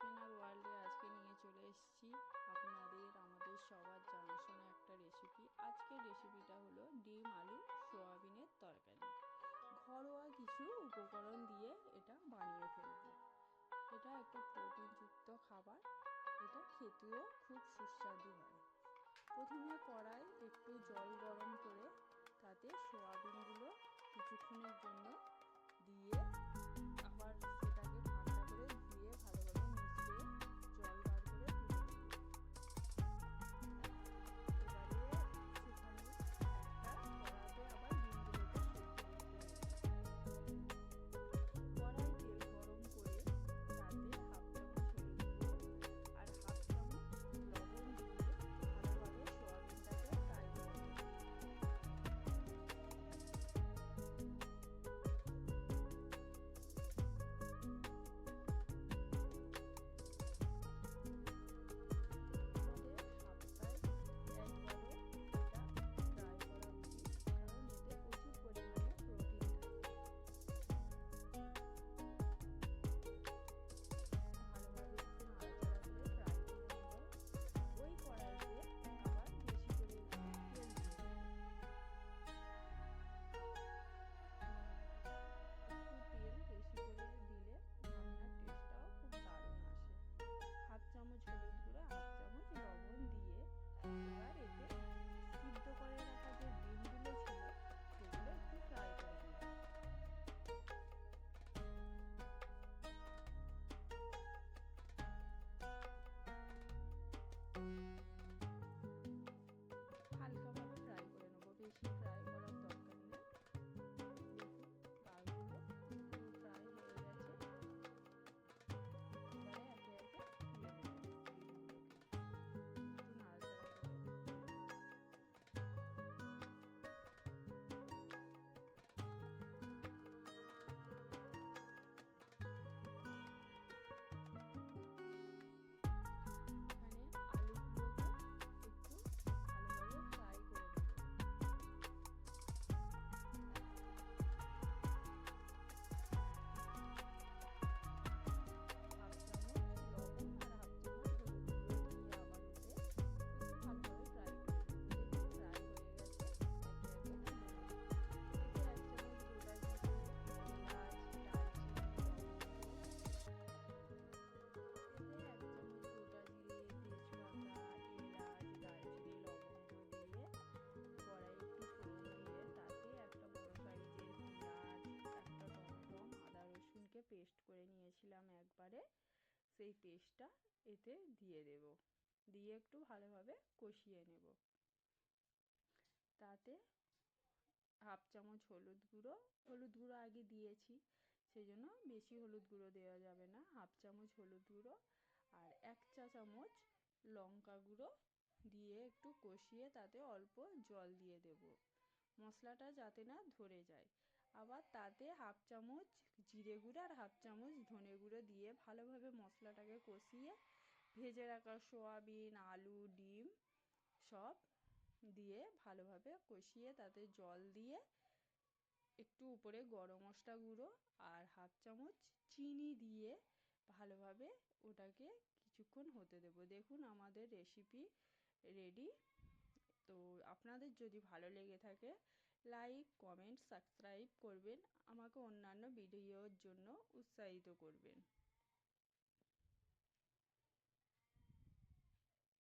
টিফিনার ওয়ার্ল্ডে আজকে নিয়ে চলে এসেছি। আপনাদের, আমাদের সবার জানাশোনা একটা রেসিপি আজকের রেসিপিটা হলো ডিম, আলু, সোয়াবিনের তরকারি। ঘরোয়া কিছু উপকরণ দিয়ে এটা বানিয়ে ফেলব। এটা একটা প্রোটিনযুক্ত খাবার। এটা খেতেও খুব সুস্বাদু হয়। প্রথমে কড়াই একটু জল গরম করে তাতে সোয়াবিনগুলো কিছুক্ষণের জন্য একবারে সেই পেস্টটা এতে দিয়ে দেব। দিয়ে একটু ভালোভাবে কষিয়ে নেব। তাতে হাফ চামচ হলুদ গুঁড়ো। হলুদ গুঁড়ো আগে দিয়েছি সেই জন্য বেশি হলুদ গুঁড়ো দেওয়া যাবে না। হাফ চামচ হলুদ গুঁড়ো আর এক চা চামচ লঙ্কা গুঁড়ো দিয়ে একটু কষিয়ে তাতে অল্প জল দিয়ে দেব। মশলাটা যাতে না ধরে যায়। আবার তাতে হাফ চামচ জিরে গুঁড়ো আর হাফ চামচ ধনে গুঁড়ো দিয়ে ভালোভাবে মশলাটাকে কষিয়ে ভেজে রাখা সোয়াবিন, আলু, ডিম সব দিয়ে ভালোভাবে কষিয়ে তাতে জল দিয়ে একটু উপরে গরম মশলা গুঁড়ো আর হাফ চামচ চিনি দিয়ে ভালোভাবে ওটাকে কিছুক্ষণ হতে দেবো। দেখুন আমাদের রেসিপি রেডি তো আপনাদের যদি ভালো লেগে থাকে লাইক কমেন্ট সাবস্ক্রাইব করবেন। আমাকে অন্যান্য ভিডিওর জন্য উৎসাহিত করবেন।